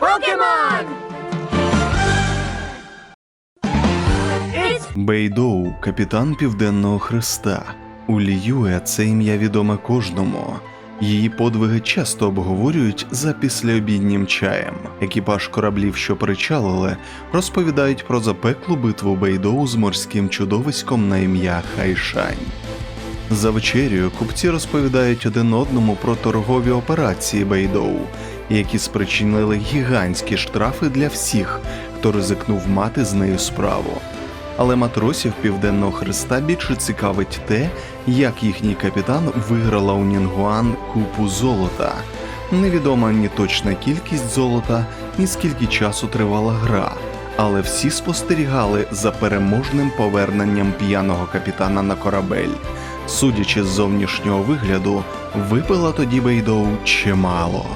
Pokemon! Бейдоу, капітан Південного Хреста. У Ліюе це ім'я відоме кожному. Її подвиги часто обговорюють за післяобіднім чаєм. Екіпаж кораблів, що причалили, розповідають про запеклу битву Бейдоу з морським чудовиськом на ім'я Хайшань. За вечерю купці розповідають один одному про торгові операції Бейдоу, які спричинили гігантські штрафи для всіх, хто ризикнув мати з нею справу. Але матросів Південного Хреста більше цікавить те, як їхній капітан виграла у Нінгуан купу золота. Невідома ні точна кількість золота, ні скільки часу тривала гра, але всі спостерігали за переможним поверненням п'яного капітана на корабель. Судячи з зовнішнього вигляду, випила тоді Бейдоу чимало.